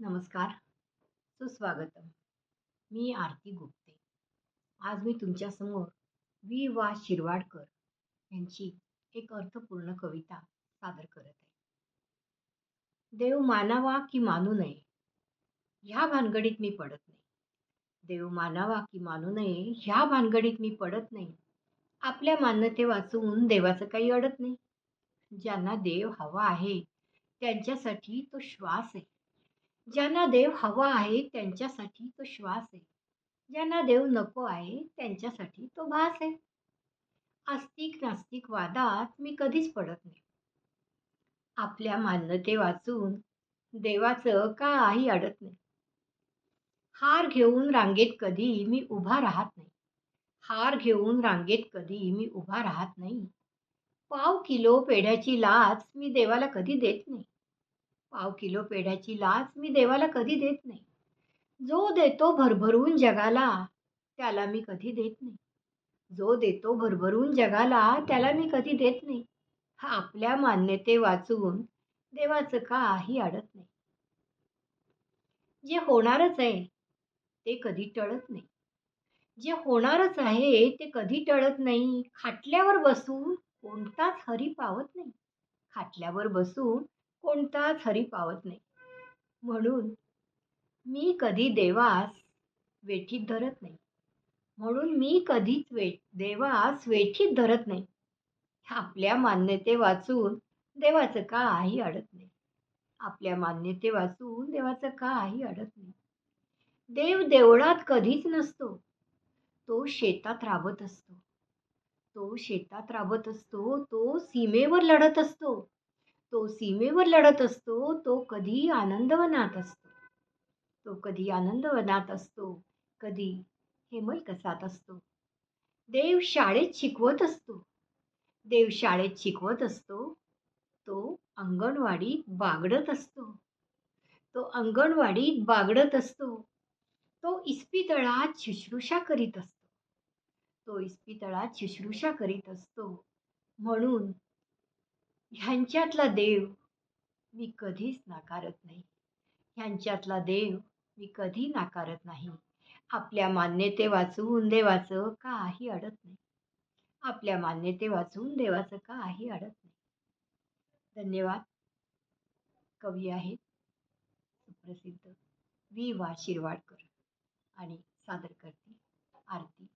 नमस्कार. सुस्वागतम. मी आरती गुप्ते. आज मी तुमच्यासमोर वि वा शिरवाडकर यांची एक अर्थपूर्ण कविता सादर करत आहे. देव मानावा की मानू नये ह्या भानगडीत मी पडत नाही. देव मानावा की मानू नये ह्या भानगडीत मी पडत नाही. आपल्या मान्यते वाचून देवाचं काही अडत नाही. ज्यांना देव हवा आहे त्यांच्यासाठी तो श्वास आहे. ज्यांना देव हवा आहे त्यांच्यासाठी तो श्वास आहे. ज्यांना देव नको आहे त्यांच्यासाठी तो भास आहे. आस्तिक नास्तिक वादात मी कधीच पडत नाही. आपल्या मान्यते वाचून देवाचं काही अडत नाही. हार घेऊन रांगेत कधी मी उभा राहत नाही. हार घेऊन रांगेत कधी मी उभा राहत नाही. पाव किलो पेढ्याची लाच मी देवाला कधी देत नाही. पाव किलो पेढ्याची लाच मी देवाला कधी देत नाही. जो देतो भरभरून जगाला त्याला मी कधी देत नाही. जो देतो भरभरून जगाला त्याला मी कधी देत नाही. हा आपल्या मान्यते वाचून देवाचं काही अडत नाही. जे होणारच आहे ते कधी टळत नाही. जे होणारच आहे ते कधी टळत नाही. खाटल्यावर बसून कोणताच हरी पावत नाही. खाटल्यावर बसून कोणताच हरी पावत नाही. म्हणून मी कधी देवास वेठीत धरत नाही. म्हणून मी कधीच वे देवास वेठीत धरत नाही. आपल्या मान्यते वाचून देवाचं काही अडत नाही. आपल्या मान्यते वाचून देवाचं काही अडत नाही. देव देवळात कधीच नसतो. तो शेतात राबत असतो. तो शेतात राबत असतो. तो सीमेवर लढत असतो. तो सीमेवर लढत असतो तो कधी आनंदवनात असतो. तो कधी आनंदवनात असतो कधी हेमल कसात असतो. देव शाळेत शिकवत असतो. देव शाळेत शिकवत असतो. तो अंगणवाडीत बागडत असतो. तो अंगणवाडीत बागडत असतो. तो इस्पितळात शुश्रूषा करीत असतो. तो इस्पितळात शुश्रूषा करीत असतो. म्हणून ह्यांच्यातला देव मी कधीच नाकारत नाही. ह्यांच्यातला देव मी कधी नाकारत नाही. आपल्या मान्यते वाचून देवाचं काही अडत नाही. आपल्या मान्यते वाचून देवाचं काही अडत नाही. धन्यवाद. कवी आहेत सुप्रसिद्ध वि वा शिरवाडकर आणि सादर करते आरती.